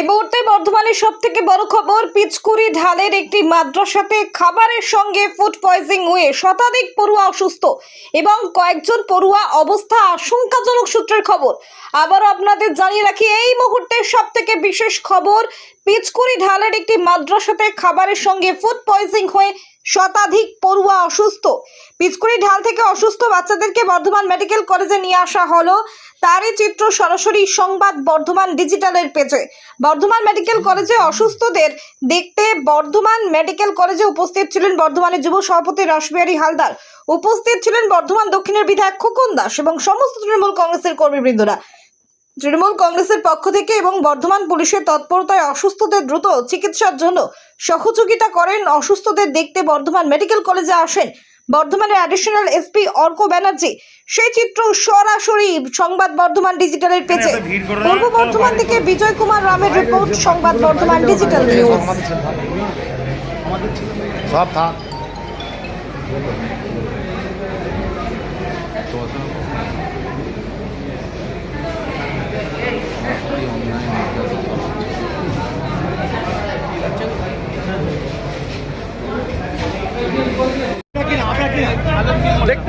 এই মুহূর্তে বর্ধমানের সব থেকে বড় খবর, পিচকুড়ি ঢালের একটি মাদ্রাসাতে খাবারের সঙ্গে ফুড পয়জিং হয়ে শতাধিক পড়ুয়া অসুস্থ এবং কয়েকজন পড়ুয়া অবস্থা আশঙ্কাজনক সূত্রের খবর। আবারও আপনাদের জানিয়ে রাখি, এই মুহূর্তে সব থেকে বিশেষ খবর, পিচকুড়ি ঢালের একটি মাদ্রাসাতে খাবারের সঙ্গে ফুড পয়জিং হয়ে শতাধিক পড়ুয়া অসুস্থ। পিচকুড়ি ঢাল থেকে অসুস্থ বাচ্চাদেরকে বর্ধমান মেডিকেল কলেজে নিয়ে আসা হলো। তারই চিত্র সরাসরি সংবাদ বর্ধমান ডিজিটালের পেজে। বর্ধমান মেডিকেল কলেজে অসুস্থদের দেখতে বর্ধমান মেডিকেল কলেজে উপস্থিত ছিলেন বর্ধমানের যুব সভাপতি রাসবিহারী হালদার। উপস্থিত ছিলেন বর্ধমান দক্ষিণের বিধায়ক খোকন দাস এবং সমস্ত তৃণমূল কংগ্রেসের কর্মীবৃন্দরা। তৃণমূল কংগ্রেসের পক্ষ থেকে এবং বর্ধমান পুলিশের তৎপরতায় অসুস্থদের দ্রুত চিকিৎসার জন্য সহযোগিতা করেন। অসুস্থদের দেখতে বর্ধমান মেডিকেল কলেজে আসেন বর্ধমানের অ্যাডিশনাল এসপি অর্ক ব্যানার্জি সেই চিত্র সরাসরি সংবাদ বর্ধমান ডিজিটালের পেজে পূর্ব বর্ধমান থেকে বিজয় কুমার রামের রিপোর্ট সংবাদ বর্ধমান ডিজিটাল নিউজ সব থাক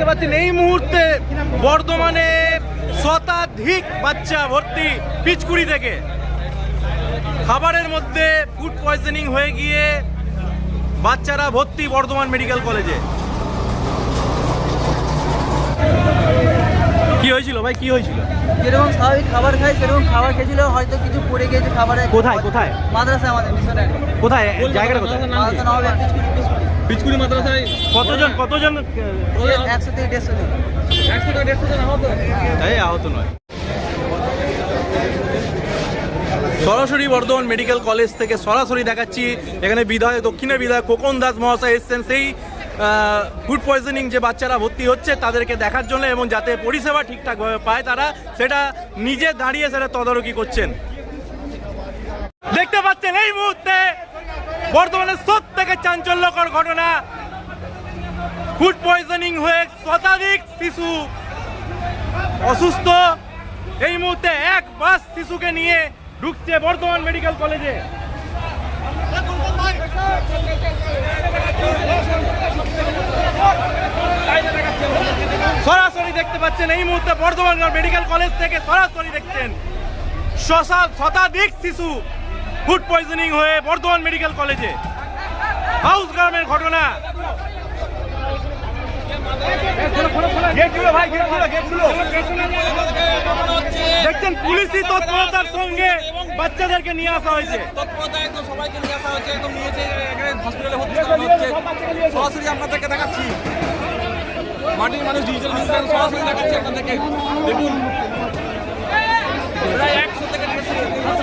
দেখতে পাচ্ছেন এই মুহূর্তে বর্ধমানে শতাধিক বাচ্চা ভর্তি পিচকুড়ি থেকে। খাবারের মধ্যে ফুড পয়জনিং হয়ে গিয়ে বাচ্চারা ভর্তি বর্ধমান মেডিকেল কলেজে। কি হয়েছিল ভাই? কি হয়েছিল? যেরকম স্বাভাবিক খাবার খাই সেরকম খাবার খেয়েছিল হয়তো কিছু পড়ে গিয়েছে খাবারে। কোথায় কোথায়? মাদ্রাসা আমাদের মিশনের। কোথায়? জায়গাটা কোথায়? পিচকুড়ি মাদ্রাসায় কতজন কতজন একশো থেকে দেড়শো জন। একশো টাকা দেড়শো জন আহত? তাই আহত নয়। সরাসরি বর্ধমান মেডিকেল কলেজ থেকে সরাসরি দেখাচ্ছি এখানে বিধায় দক্ষিণের বিধায়ক খোকন দাস মহাশয় এসছেন। সেই ফুড পয়জনিং যে বাচ্চারা ভর্তি হচ্ছে তাদেরকে দেখার জন্য এবং যাতে পরিষেবা ঠিকঠাকভাবে পায় তারা সেটা নিজে দাঁড়িয়ে সেটা তদারকি করছেন। দেখতে পাচ্ছেন এই মুহূর্তে বর্তমানে সব থেকে চাঞ্চল্যকর ঘটনা ফুড পয়জনিং হয়ে শতাধিক শিশু অসুস্থ। এই মুহূর্তে এক বাস শিশুকে নিয়ে ঢুকছে বর্ধমান মেডিকেল কলেজে। সরাসরি দেখতে পাচ্ছেন, এই মুহূর্তে বর্ধমান মেডিকেল কলেজ থেকে সরাসরি দেখছেন। শতাধিক শিশু ফুড পয়জনিং হয়ে বর্ধমান মেডিকেল কলেজে। হাউস গ্রামের ঘটনা। দেখছেন পুলিশি তৎপরতার সঙ্গে বাচ্চাদেরকে নিয়ে আসা হয়েছে। তৎপরতা একদম সবাইকে নিয়ে আসা হচ্ছে নিয়েছে হসপিটালে ভর্তি হচ্ছে। সরাসরি আপনাদেরকে দেখাচ্ছি। মাটির মানুষ ডিজিটাল সরাসরি দেখাচ্ছি আপনাদেরকে। দেখুন। প্রায় একশো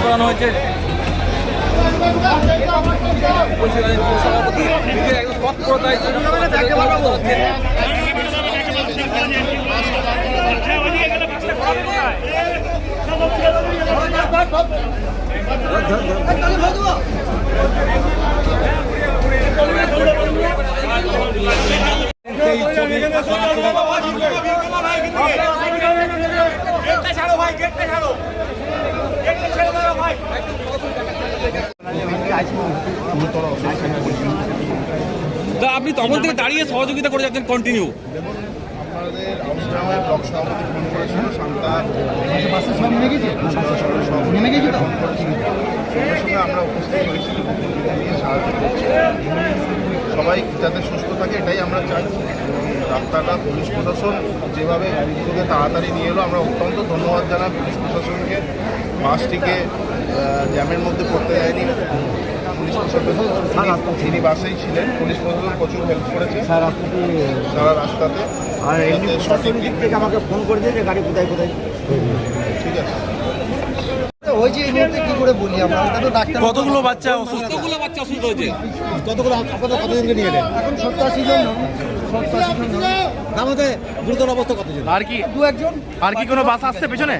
করানো হয়েছে সভাপতি নিজের একদম তৎপরতায় আপনি তখন থেকে দাঁড়িয়ে সহযোগিতা করে যাচ্ছেন কন্টিনিউ আমাদের ব্লক সভাপতি ফোন করেছিল বাসে সব গেছে তো সঙ্গে আমরা উপস্থিত হয়েছি এবং সবাই যাতে সুস্থ থাকে এটাই আমরা চাই। ডাক্তাররা পুলিশ প্রশাসন যেভাবে মৃত্যুকে তাড়াতাড়ি নিয়ে এলো আমরা অত্যন্ত ধন্যবাদ জানাই পুলিশ প্রশাসনকে। বাসটিকে জ্যামের মধ্যে পড়তে যায়নি পুলিশ প্রশাসন তিনি- বাসেই ছিলেন পুলিশ প্রশাসন প্রচুর হেল্প করেছে। সারা রাস্তাতে। আর সঠিক দিক থেকে আমাকে ফোন করেছে যে গাড়ি কোথায় কোথায়? ঠিক আছে। হয়েছে এই মুহূর্তে কি করে বলি আমরা? তো ডাক্তার কতগুলো বাচ্চা অসুস্থ? কতগুলো বাচ্চা অসুস্থ হয়েছে? কতগুলো আপনাদের কতজনকে নিয়ে গেলেন? এখন সত্তর আশি জন সত্তর আশি জন আমাদের গুরুতর অবস্থা কতজন? আর কি দু একজন। আর কি কোনো বাস আসছে পেছনে?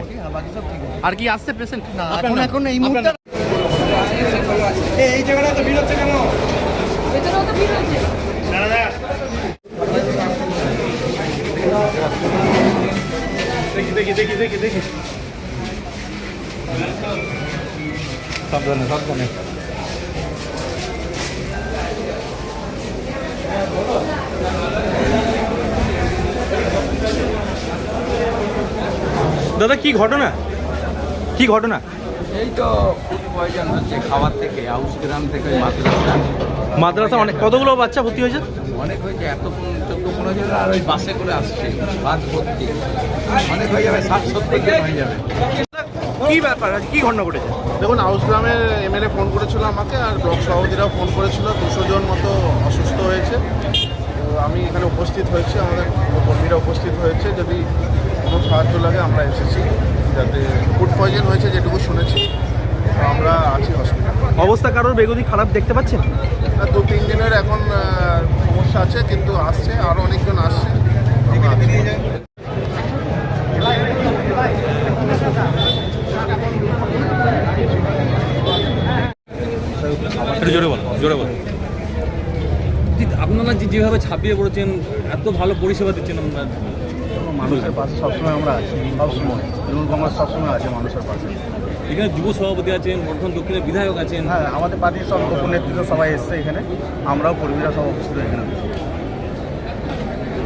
আর কি আসছে পেশেন্ট না এখন এখন এই মুহূর্তে এই জায়গাটা তো ভিড় হচ্ছে কেন? দেখি দেখি দেখি দেখি দেখি। সাবধানে সাবধানে দাদা কি ঘটনা? কি ঘটনা? এই তো হচ্ছে খাবার থেকে আউস গ্রাম থেকে মাদ্রাসা। মাদ্রাসা অনেক কতগুলো বাচ্চা ভর্তি হয়েছে? অনেক হয়েছে এত চোদ্দ পনেরো জন আর ওই বাসে করে আসছে বাস ভর্তি। অনেক হয়ে যাবে ষাট সত্তর হয়ে যাবে। কি ব্যাপার? আজ কি ঘটনা ঘটেছে? দেখুন হাউস গ্রামের এমএলএ ফোন করেছিল আমাকে আর ব্লক সভাপতিরাও ফোন করেছিল। দুশো জন মতো অসুস্থ হয়েছে। তো আমি এখানে উপস্থিত হয়েছি। আমাদের কর্মীরা উপস্থিত হয়েছে। যদি কোনো সাহায্য লাগে আমরা এসেছি। যাতে ফুড পয়জন হয়েছে যেটুকু শুনেছি আমরা আছি হসপিটালে অবস্থা কারোর বেগুনি খারাপ দেখতে পাচ্ছেন? দু তিন দিনের এখন সমস্যা আছে কিন্তু আসছে আরও অনেকজন আসছে আমরা আছি। একটু জোরে বল। আপনারা যে যেভাবে ছাপিয়ে পড়েছেন এত ভালো পরিষেবা দিচ্ছেন আপনারা। মানুষের পাশে সবসময় আমরা আছি সবসময়। তৃণমূল কংগ্রেস সবসময় আছে মানুষের পাশে। এখানে যুব সভাপতি আছেন বর্ধমান দক্ষিণের বিধায়ক আছেন। হ্যাঁ আমাদের পার্টির সব নেতৃত্ব সবাই এসছে এখানে। আমরাও কর্মীরা সব উপস্থিত এখানে।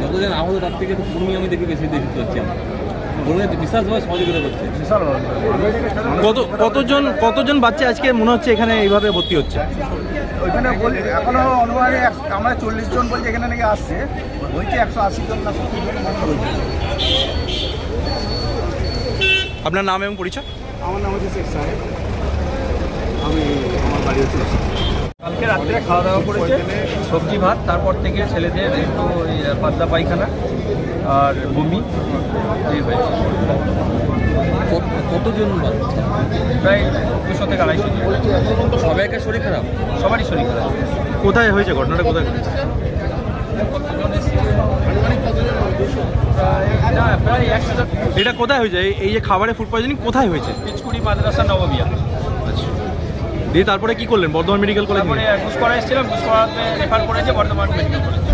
যতজন আহত তার থেকে কর্মী আমি দেখে বেশি দেখতে পাচ্ছি কত কতজন কতজন বাচ্চা আজকে মনে হচ্ছে এখানে এইভাবে ভর্তি হচ্ছে? ওইখানে বলি এখনও অনুমানে আমরা চল্লিশ জন বলছি এখানে নাকি আসছে। হয়েছে একশো আশি জন না সত্তর জন আপনার নাম এবং পরিচয়? আমার নাম হচ্ছে শেখ সাহেব। আমি আমার বাড়ি হচ্ছে কালকে রাত্রে খাওয়া দাওয়া করেছে সবজি ভাত তারপর থেকে ছেলেদের একটু ওই পাতলা পায়খানা। আর বমি এই হয়েছে। কত- কতজন বাচ্চা? প্রায় দুশো থেকে আড়াইশো জন। সবাইকার শরীর খারাপ? সবারই শরীর খারাপ। কোথায় হয়েছে ঘটনাটা কোথায়? ঘটেছে না প্রায় একশো জন এটা কোথায় হয়েছে? এই- এই যে খাবারে ফুড পয়জনিং কোথায় হয়েছে? পিচকুড়ি মাদ্রাসা নবমিয়া দিয়ে তারপরে কি করলেন? বর্ধমান মেডিকেল কলেজ তারপরে ঘুষ করা এসেছিলাম ঘুষ করাতে রেফার করেছে বর্ধমান মেডিকেল কলেজ